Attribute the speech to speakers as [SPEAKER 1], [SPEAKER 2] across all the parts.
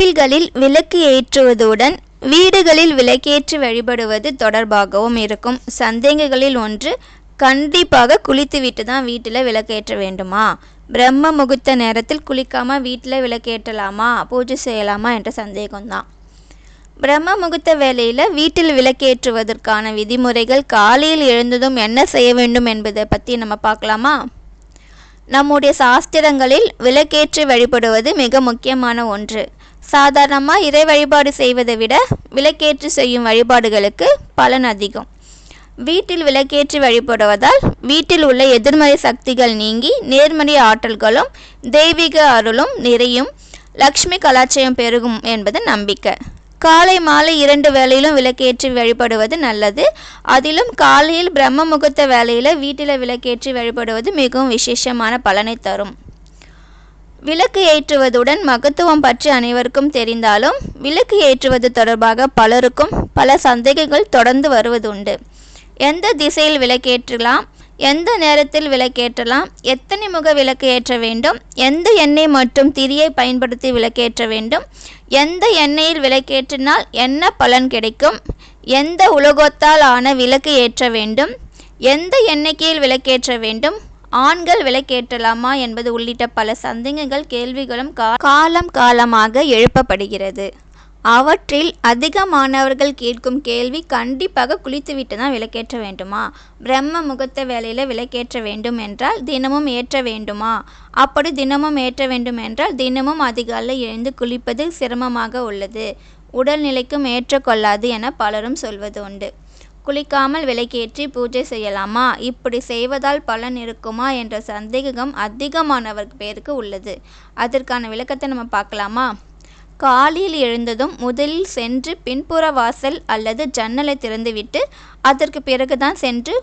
[SPEAKER 1] கோவில்களில் விளக்கு ஏற்றுவதுடன் வீடுகளில் விளக்கேற்றி வழிபடுவது தொடர்பாகவும் இருக்கும். சந்தேகங்களில் ஒன்று கண்டிப்பாக குளித்துவிட்டு தான் வீட்டில் விளக்கேற்ற வேண்டுமா? பிரம்ம முகூர்த்த நேரத்தில் குளிக்காமல் வீட்டில் விளக்கேற்றலாமா? பூஜை செய்யலாமா என்ற சந்தேகம்தான். பிரம்ம முகூர்த்த வேலையில் வீட்டில் விளக்கேற்றுவதற்கான விதிமுறைகள் காலையில் எழுந்ததும் என்ன செய்ய வேண்டும் என்பதை பற்றி நம்ம பார்க்கலாமா? நம்முடைய சாஸ்திரங்களில் விளக்கேற்றி வழிபடுவது மிக முக்கியமான ஒன்று. சாதாரணமாக இறை வழிபாடு செய்வதை விட விளக்கேற்றி செய்யும் வழிபாடுகளுக்கு பலன் அதிகம். வீட்டில் விளக்கேற்றி வழிபடுவதால் வீட்டில் உள்ள எதிர்மறை சக்திகள் நீங்கி நேர்மறை ஆற்றல்களும் தெய்வீக அருளும் நிறையும். லக்ஷ்மி கலாச்சயம் பெருகும் என்பது நம்பிக்கை. காலை மாலை இரண்டு வேளையிலும் விளக்கேற்றி வழிபடுவது நல்லது. அதிலும் காலையில் பிரம்ம முகூர்த்த வேளையில் வீட்டில் விளக்கேற்றி வழிபடுவது மிகவும் விசேஷமான பலனை தரும். விளக்கு ஏற்றுவதுடன் மகத்துவம் பற்றி அனைவருக்கும் தெரிந்தாலும் விளக்கு ஏற்றுவது தொடர்பாக பலருக்கும் பல சந்தேகங்கள் தொடர்ந்து வருவதுண்டு. எந்த திசையில் விளக்கேற்றலாம்? எந்த நேரத்தில் விளக்கேற்றலாம்? எத்தனை முக விளக்கு ஏற்ற வேண்டும்? எந்த எண்ணெய் மற்றும் திரியை பயன்படுத்தி விளக்கேற்ற வேண்டும்? எந்த எண்ணெயில் விளக்கேற்றினால் என்ன பலன் கிடைக்கும்? எந்த உலோகத்தால் ஆன விளக்கு ஏற்ற வேண்டும்? எந்த எண்ணிக்கையில் விளக்கேற்ற வேண்டும்? ஆண்கள் விளக்கேற்றலாமா என்பது உள்ளிட்ட பல சந்தேகங்கள் கேள்விகளும் காலம் காலமாக எழுப்பப்படுகிறது. அவற்றில் அதிகமானவர்கள் கேட்கும் கேள்வி கண்டிப்பாக குளித்துவிட்டு தான் விளக்கேற்ற வேண்டுமா? பிரம்ம முகூர்த்த வேலையில் விளக்கேற்ற வேண்டும் என்றால் தினமும் ஏற்ற வேண்டுமா? அப்படி தினமும் ஏற்ற வேண்டும் என்றால் தினமும் அதிகாலை எழுந்து குளிப்பது சிரமமாக உள்ளது. உடல்நிலைக்கும் ஏற்றக்கொள்ளாது என பலரும் சொல்வது உண்டு. குளிக்காமல் விளக்கேற்றி பூஜை செய்யலாமா? இப்படி செய்வதால் பலன் இருக்குமா? என்ற சந்தேகம் அதிகமானவர் பேருக்கு உள்ளது. அதற்கான விளக்கத்தை நம்ம பார்க்கலாமா? காலையில் எழுந்ததும் முதலில் சென்று பின்புற வாசல் அல்லது ஜன்னலை திறந்துவிட்டு அதற்கு பிறகுதான் சென்று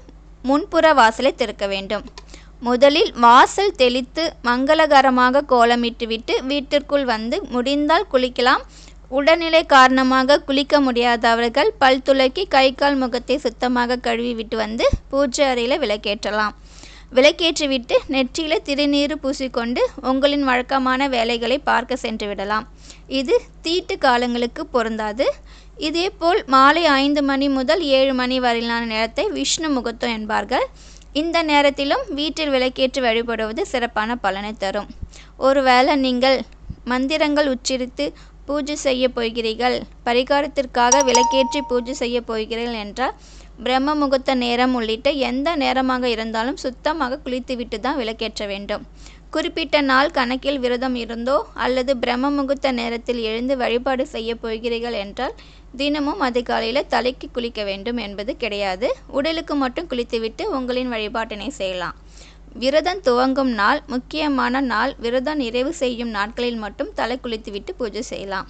[SPEAKER 1] முன்புற வாசலை திறக்க வேண்டும். முதலில் வாசல் தெளித்து மங்களகரமாக கோலமிட்டுவிட்டு வீட்டிற்குள் வந்து முடிந்தால் குளிக்கலாம். உடல்நிலை காரணமாக குளிக்க முடியாதவர்கள் பல் துளக்கி கை கால் முகத்தை சுத்தமாக கழுவி விட்டு வந்து பூஜை அறையில் விளக்கேற்றலாம். விளக்கேற்றிவிட்டு நெற்றியில் திருநீர் பூசிக்கொண்டு உங்களின் வழக்கமான வேலைகளை பார்க்க சென்று விடலாம். இது தீட்டு காலங்களுக்கு பொருந்தாது. இதேபோல் மாலை ஐந்து மணி முதல் ஏழு மணி வரையிலான நேரத்தை விஷ்ணு முகூர்த்தம் என்பார்கள். இந்த நேரத்திலும் வீட்டில் விளக்கேற்றி வழிபடுவது சிறப்பான பலனை தரும். ஒருவேளை நீங்கள் மந்திரங்கள் உச்சரித்து பூஜை செய்ய போகிறீர்கள். பரிகாரத்திற்காக விளக்கேற்றி பூஜை செய்ய போகிறீர்கள் என்றால் பிரம்ம முகூர்த்த நேரம் உள்ளிட்ட எந்த நேரமாக இருந்தாலும் சுத்தமாக குளித்துவிட்டு தான் விளக்கேற்ற வேண்டும். குறிப்பிட்ட நாள் கணக்கில் விரதம் இருந்தோ அல்லது பிரம்ம முகூர்த்த நேரத்தில் எழுந்து வழிபாடு செய்ய போகிறீர்கள் என்றால் தினமும் அதிகாலையில் தலைக்கு குளிக்க வேண்டும் என்பது கிடையாது. உடலுக்கு மட்டும் குளித்துவிட்டு உங்களின் வழிபாட்டினை செய்யலாம். விரதம் துவங்கும் நாள் முக்கியமான நாள். விரதம் நிறைவு செய்யும் நாட்களில் மட்டும் தலை குளித்துவிட்டு பூஜை செய்யலாம்.